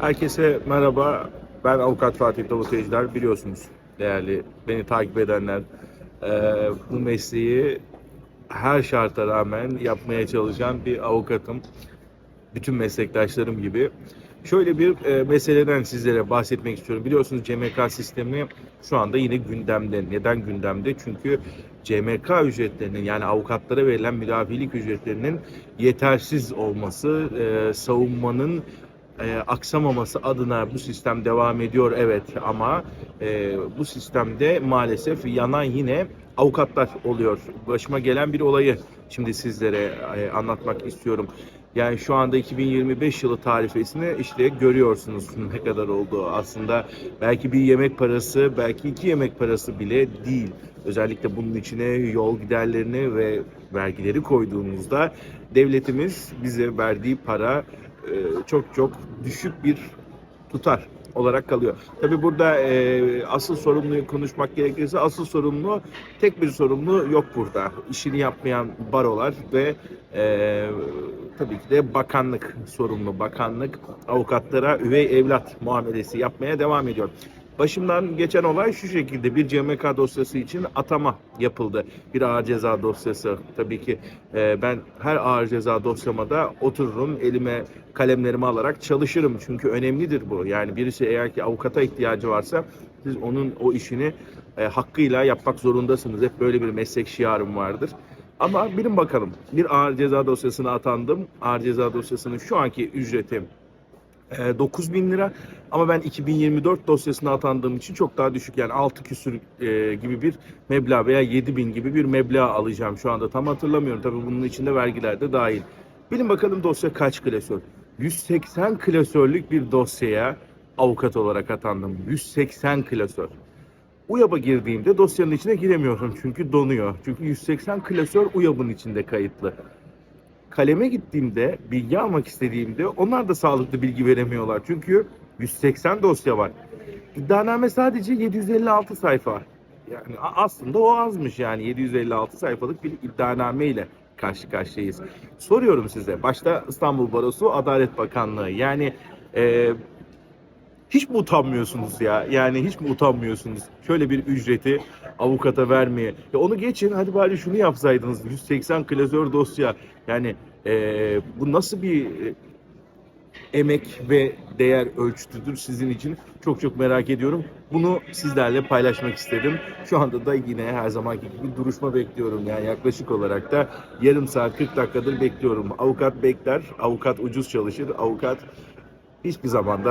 Herkese merhaba. Ben avukat Fatih Ejder. Biliyorsunuz değerli beni takip edenler eee, bu mesleği her şarta rağmen yapmaya çalışan bir avukatım. Bütün meslektaşlarım gibi. Şöyle bir e, meseleden sizlere bahsetmek istiyorum. Biliyorsunuz CMK sistemi şu anda yine gündemde. Neden gündemde? Çünkü CMK ücretlerinin yani avukatlara verilen müdafilik ücretlerinin yetersiz olması, e, savunmanın e, aksamaması adına bu sistem devam ediyor evet ama e, bu sistemde maalesef yanan yine avukatlar oluyor. Başıma gelen bir olayı şimdi sizlere e, anlatmak istiyorum. Yani şu anda 2025 yılı tarifesini işte görüyorsunuz ne kadar olduğu aslında belki bir yemek parası belki iki yemek parası bile değil. Özellikle bunun içine yol giderlerini ve vergileri koyduğumuzda devletimiz bize verdiği para çok çok düşük bir tutar olarak kalıyor. Tabi burada e, asıl sorumluyu konuşmak gerekirse asıl sorumlu tek bir sorumlu yok burada. İşini yapmayan barolar ve e, tabii ki de bakanlık sorumlu. Bakanlık avukatlara üvey evlat muamelesi yapmaya devam ediyor. Başımdan geçen olay şu şekilde bir CMK dosyası için atama yapıldı. Bir ağır ceza dosyası. Tabii ki e, ben her ağır ceza dosyama da otururum elime kalemlerimi alarak çalışırım. Çünkü önemlidir bu. Yani birisi eğer ki avukata ihtiyacı varsa siz onun o işini e, hakkıyla yapmak zorundasınız. Hep böyle bir meslek şiarım vardır. Ama bilin bakalım bir ağır ceza dosyasına atandım. Ağır ceza dosyasının şu anki ücreti e, 9 bin lira ama ben 2024 dosyasına atandığım için çok daha düşük yani 6 küsür e, gibi bir meblağ veya 7 bin gibi bir meblağ alacağım şu anda tam hatırlamıyorum tabii bunun içinde vergiler de dahil. Bilin bakalım dosya kaç klasör? 180 klasörlük bir dosyaya avukat olarak atandım. 180 klasör. UYAB'a girdiğimde dosyanın içine giremiyorum çünkü donuyor. Çünkü 180 klasör UYAB'ın içinde kayıtlı kaleme gittiğimde, bilgi almak istediğimde onlar da sağlıklı bilgi veremiyorlar. Çünkü 180 dosya var. İddianame sadece 756 sayfa. Yani aslında o azmış yani 756 sayfalık bir iddianame ile karşı karşıyayız. Soruyorum size, başta İstanbul Barosu Adalet Bakanlığı yani e, hiç mi utanmıyorsunuz ya? Yani hiç mi utanmıyorsunuz? Şöyle bir ücreti avukata vermeye. Ya onu geçin hadi bari şunu yapsaydınız. 180 klasör dosya. Yani eee, bu nasıl bir e, emek ve değer ölçütüdür sizin için? Çok çok merak ediyorum. Bunu sizlerle paylaşmak istedim. Şu anda da yine her zamanki gibi duruşma bekliyorum. Yani yaklaşık olarak da yarım saat 40 dakikadır bekliyorum. Avukat bekler, avukat ucuz çalışır, avukat hiçbir zamanda